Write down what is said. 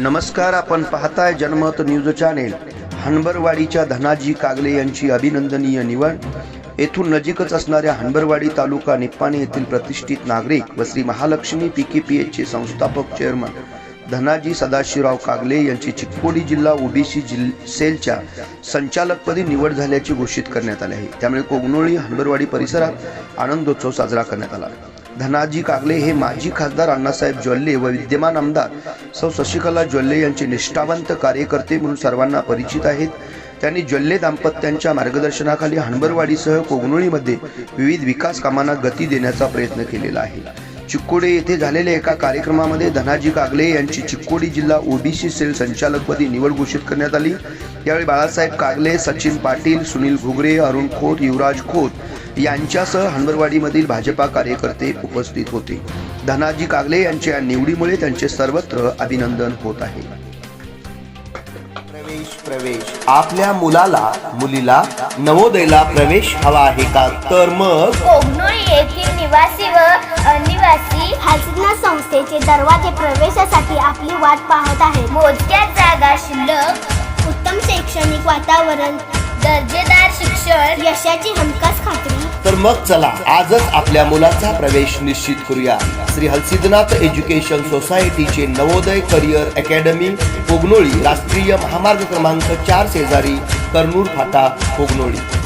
नमस्कार आपण पाहताय जनमत न्यूज चॅनेल. हनबरवाडीच्या धनाजी कागले यांची अभिनंदनीय निवड. येथून नजीकच असणाऱ्या हनबरवाडी तालुका निप्पाणे येथील प्रतिष्ठित नागरिक व श्री महालक्ष्मी पीकेपीएचे संस्थापक चेअरमन धनाजी सदाशिवराव कागले यांची चिक्कोडी जिल्हा ओबीसी जिल सेलच्या संचालकपदी निवड झाल्याची घोषित करण्यात आले आहे. त्यामुळे कोगनोळी हनबरवाडी परिसरात आनंदोत्सव साजरा करण्यात आला. धनाजी कागले हे माजी खासदार अण्णासाहेब ज्वल्ले व विद्यमान आमदार सौ शशिकला ज्वल्ले यांचे निष्ठावंत कार्यकर्ते म्हणून सर्वांना परिचित आहेत. त्यांनी ज्वल्ले दाम्पत्यांच्या मार्गदर्शनाखाली हणबरवाडीसह कोगनोळीमध्ये विविध विकास कामांना गती देण्याचा प्रयत्न केलेला आहे. चिक्कोडे येथे झालेल्या एका कार्यक्रमामध्ये धनाजी कागले यांची चिक्कोडी जिल्हा ओबीसी सेल संचालकपदी निवड घोषित करण्यात आली. यावेळी बाळासाहेब कागले सचिन पाटील सुनील घुगरे अरुण खोत युवराज खोत यांच्यासह हनबरवाडीमधील भाजपा कार्यकर्ते उपस्थित होते. धनाजी कागले यांच्या या निवडीमुळे त्यांचे सर्वत्र अभिनंदन होत आहे. प्रवेश प्रवेश. आपल्या मुलाला मुलीला नवोदयला प्रवेश हवा आहे का? तर मग निवासी व अनिवासी हालसिद्ना संस्थेचे दरवाजे प्रवेशासाठी आपली वाट पाहत आहे मोजक्या जागा शिल्लक उत्तम शैक्षणिक वातावरण दर्जेदार शिक्षण यशाची हमखास खात्री. तर मग चला आजच आपल्या मुलाचा प्रवेश निश्चित करूया. श्री हलसिद्धनाथ एज्युकेशन सोसायटीचे नवोदय करिअर अकॅडमी कोगनोळी राष्ट्रीय महामार्ग क्रमांक चार शेजारी कर्नूर फाटा कोगनोळी.